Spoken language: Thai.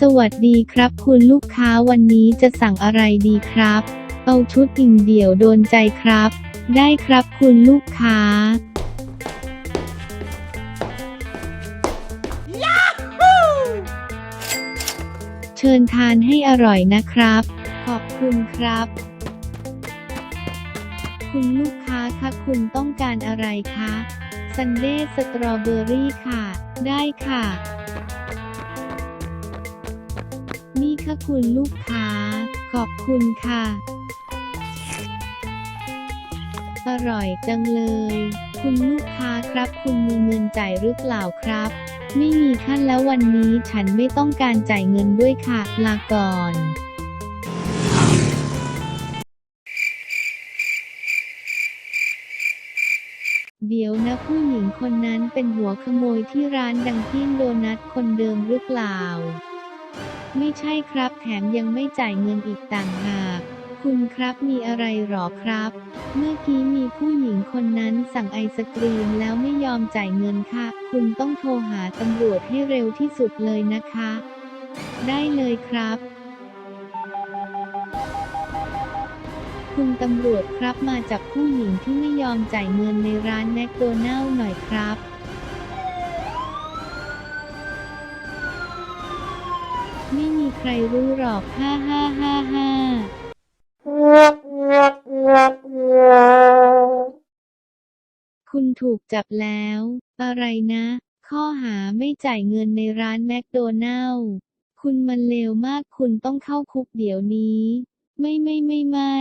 สวัสดีครับคุณลูกค้าวันนี้จะสั่งอะไรดีครับ เอาชุดอิงเดี่ยวโดนใจครับ ได้ครับคุณลูกค้า เชิญทานให้อร่อยนะครับ ขอบคุณครับ คุณลูกค้าคะคุณต้องการอะไรคะ ซันเดย์สตรอเบอรี่ค่ะ ได้ค่ะ ค่ะคุณลูกค้า ขอบคุณค่ะ อร่อยจังเลย คุณลูกค้าครับคุณมีเงินจ่ายหรือเปล่าครับ ไม่มีขั้นแล้ววันนี้ฉันไม่ต้องการจ่ายเงินด้วยค่ะลาก่อนเดี๋ยวนะผู้หญิงคนนั้นเป็นหัวขโมยที่ร้านดังพิ้งโดนัทคนเดิมหรือเปล่า ไม่ใช่ครับแถมยังไม่จ่ายเงินอีกต่างหาก คุณครับมีอะไรหรอครับ เมื่อกี้มีผู้หญิงคนนั้นสั่งไอศกรีมแล้วไม่ยอมจ่ายเงินค่ะ คุณต้องโทรหาตำรวจให้เร็วที่สุดเลยนะคะ ได้เลยครับ คุณตำรวจครับมาจับผู้หญิงที่ไม่ยอมจ่ายเงินในร้านแมคโดนัลล์หน่อยครับ ไม่มีใครรู้หรอกฮ่าฮ่าฮ่าฮ่าคุณถูกจับแล้ว อะไรนะ ข้อหาไม่จ่ายเงินในร้านแมคโดนัลล์ คุณมันเลวมากคุณต้องเข้าคุกเดี๋ยวนี้ ไม่ไม่ไม่ไม่